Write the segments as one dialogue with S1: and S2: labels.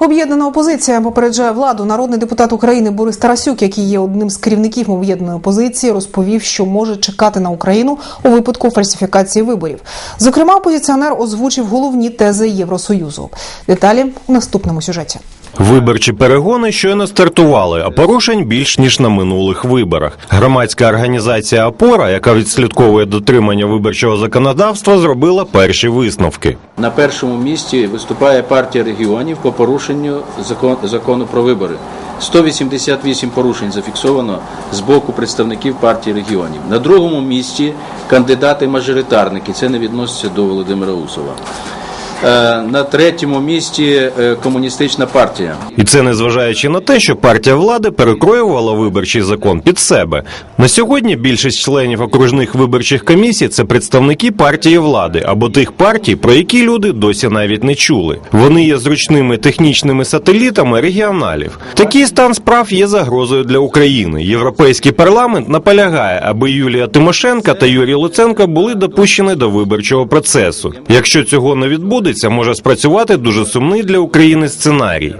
S1: Об'єднана опозиція попереджає владу. Народний депутат України Борис Тарасюк, який є одним з керівників об'єднаної опозиції, розповів, що може чекати на Україну у випадку фальсифікації виборів. Зокрема, опозиціонер озвучив головні тези Євросоюзу. Деталі у наступному сюжеті.
S2: Виборчі перегони щойно стартували, а порушень більш ніж на минулих виборах. Громадська організація Опора, яка відслідковує дотримання виборчого законодавства, зробила перші висновки.
S3: На першому місці виступає партія регіонів по порушенню закон, закону про вибори. 188 порушень зафіксовано з боку представників партії регіонів. На другому місці кандидати-мажоритарники. Це не відноситься до Володимира Усова. Е, На третьому місці е, комуністична партія.
S2: І це незважаючи на те, що партія влади перекроювала виборчий закон під себе. На сьогодні більшість членів окружних виборчих комісій це представники партії влади або тих партій, про які люди досі навіть не чули. Вони є зручними технічними сателітами регіоналів. Такий стан справ є загрозою для України. Європейський парламент наполягає, аби Юлія Тимошенка та Юрій Луценко були допущені до виборчого процесу. Якщо цього не відбудеться, може спрацювати дуже сумний для України сценарій.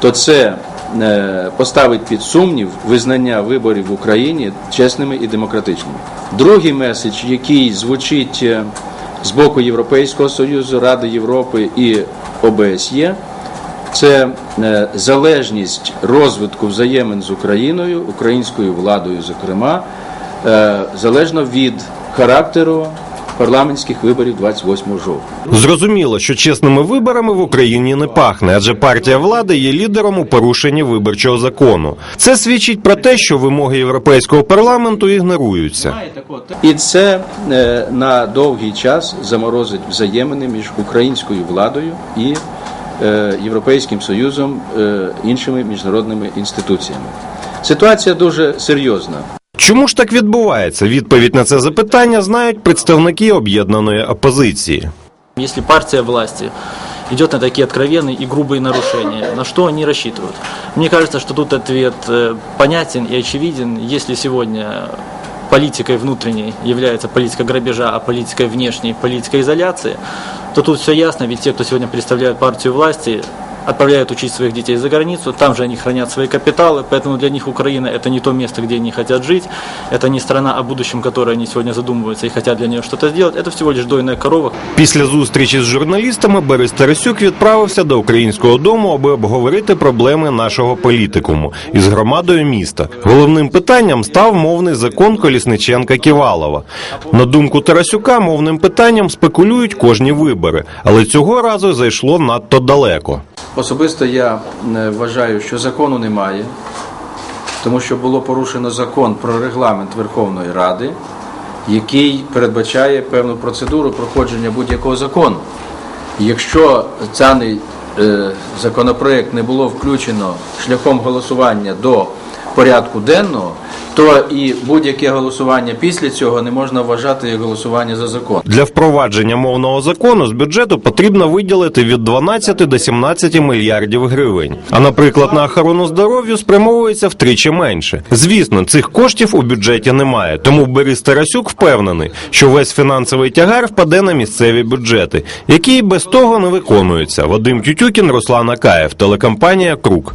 S3: то це е, поставить під сумнів визнання виборів в Україні чесними і демократичними. Другий меседж, який звучить е, з боку Європейського Союзу, Ради Європи і ОБСЄ, це е, залежність розвитку взаємин з Україною, українською владою, зокрема, залежно від характеру парламентських виборів 28 жовтня.
S2: Зрозуміло, що чесними виборами в Україні не пахне, адже партія влади є лідером у порушенні виборчого закону. Це свідчить про те, що вимоги європейського парламенту ігноруються.
S3: І це е, на довгий час заморозить взаємини між українською владою і е, Європейським Союзом, е, іншими міжнародними інституціями. Ситуація дуже серйозна.
S2: Чому ж так відбувається? Відповідь на це запитання знають представники об'єднаної опозиції.
S4: Если партия власти идет на такие откровенные и грубые нарушения, на что они рассчитывают? Мне кажется, что тут ответ э, понятен и очевиден. Если сегодня политикой внутренней является политика грабежа, а политикой внешней – политика изоляции, то тут все ясно, ведь те, кто сегодня представляет партию власти, отправляют учить своих детей за границу, там же они хранят свои капиталы, поэтому для них Украина – это не то место, где они хотят жить, это не страна, о будущем которой они сегодня задумываются и хотят для нее что-то сделать, это всего лишь дойная корова,
S2: Після зустрічі з журналістами Борис Тарасюк відправився до українського дому, аби обговорити проблеми нашого політикуму із громадою міста. Головним питанням став мовний закон Колісниченка Ківалова. На думку Тарасюка, мовним питанням спекулюють кожні вибори, але цього разу зайшло надто далеко.
S3: Особисто я е, вважаю, що закону немає, тому що було порушено закон про регламент Верховної Ради, який передбачає певну процедуру проходження будь-якого закону. Якщо цей е, законопроект не було включено шляхом голосування до порядку денного, то і будь-яке голосування після цього не можна вважати як голосування за закон.
S2: Для впровадження мовного закону з бюджету потрібно виділити від 12 до 17 мільярдів гривень. А наприклад, на охорону здоров'я спрямовується втричі менше. Звісно, цих коштів у бюджеті немає. Тому Борис Тарасюк впевнений, що весь фінансовий тягар впаде на місцеві бюджети, які і без того не виконуються. Вадим Тютюкін, Руслан Акаєв, телекомпанія Крук.